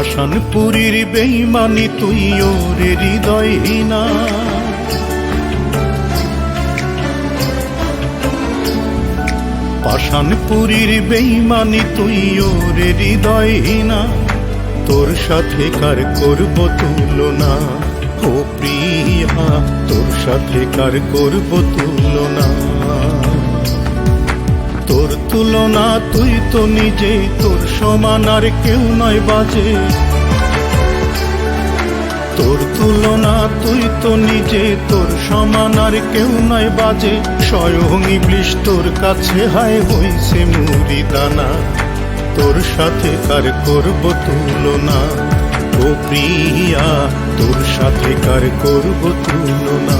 পাষাণপুরীর বেইমানি তুই ওরে হৃদয়হীনা পাষাণপুরীর বেইমানি তুই ওরে হৃদয়হীনা তোর সাথে কার করব তুলনা? ও প্রিয়া, তোর সাথে কার করব তুলনা? তুলনা, তুই তো নিজে তোর সমান, আর কেউ নয় বাজে। তোর তুলনা, তুই তো নিজে তোর সমান, আর কেউ নয় বাজে। স্বয়ং ইবলিশ তোর কাছে হায়, হইছে মুড়ি দানা তোর সাথে কার করব তুলনা? ও প্রিয়া, তোর সাথে কার করব তুলনা?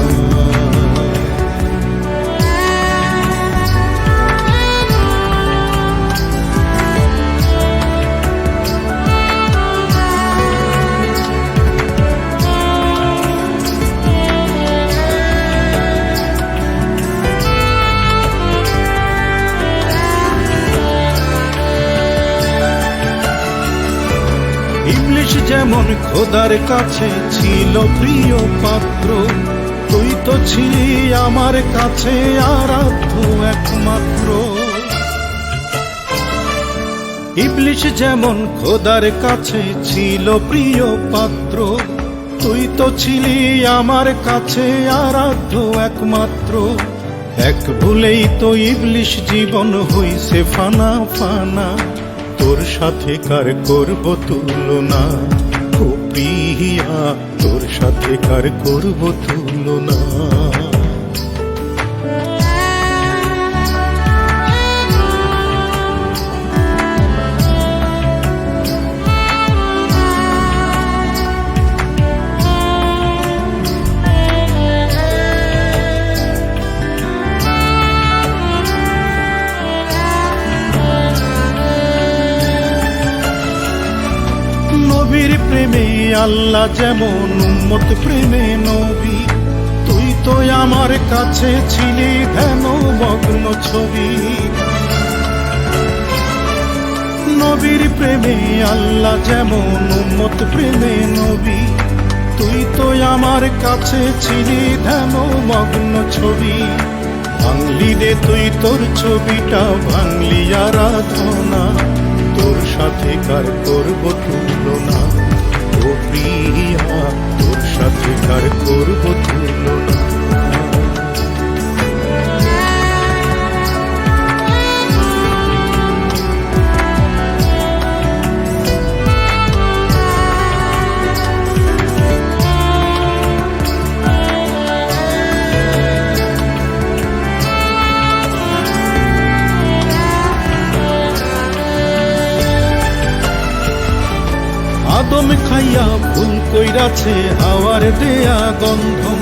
ইংলিশ যেমন খোদার কাছে ছিল প্রিয় পাত্র, তুই তো ছিলি আমার কাছে আরাধ্য একমাত্র। ইবলিশ যেমন খোদার কাছে ছিল প্রিয় পাত্র, তুই তো ছিলি আমার কাছে আরাধ্য একমাত্র। এক ভুলেই তো ইবলিশ জীবন হইছে ফানা ফানা। তোর সাথে কার করব তুলনা? ও তোর সাথে কার করব তুলনা? নবীর প্রেমে, আল্লাহ যেমন উম্মত প্রেমে নবী, তুই তো আমার কাছে ছিলি ধ্যান মগ্ন ছবি। নবীর প্রেমে, আল্লাহ যেমন উম্মত প্রেমে নবী, তুই তো আমার কাছে ছিলি ধ্যান মগ্ন ছবি। ভাঙলি রে তুই তোর ছবিটা, ভাঙলি আরাধনা তোর সাথে কার করব তুলনা? ও প্রিয়া তোর সাথে কার করব তুলনা? আদম খাইয়া ভুল কইরাছে হাওয়ার দেয়া গন্ধম।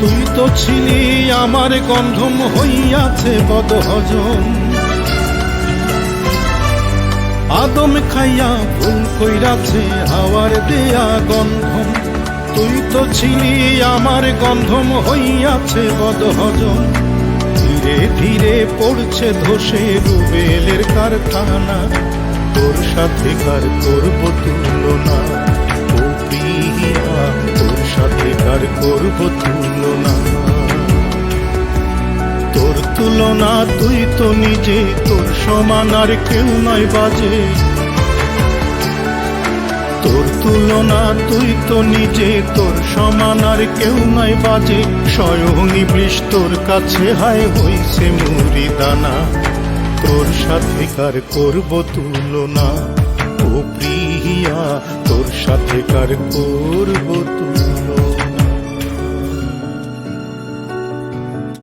তুই তো ছিলি আমার গন্ধম হইয়াছে বদ হজম আদম খাইয়া ভুল কইরাছে হাওয়ার দেয়া গন্ধম। তুই তো ছিলি আমার গন্ধম হইয়াছে বদ হজম ধীরে ধীরে পড়ছে ধসে রুবেলের কারখানা। তোর সাথে কার করব তুলনা? ও প্রিয়া তোর সাথে কার করব তুলনা? তোর তুলনা, তুই তো নিজে, তোর সমান আর কেউ নয় বাজে। তোর তুলনা, তুই তো নিজে, তোর সমান আর কেউ নয় বাজে। স্বয়ং ইবলিশ তোর কাছে হায় হইছে মুড়ি দানা। তোর সাথে কার করব তুলনা? ও প্রিয়া তোর সাথে কার করব তুলনা?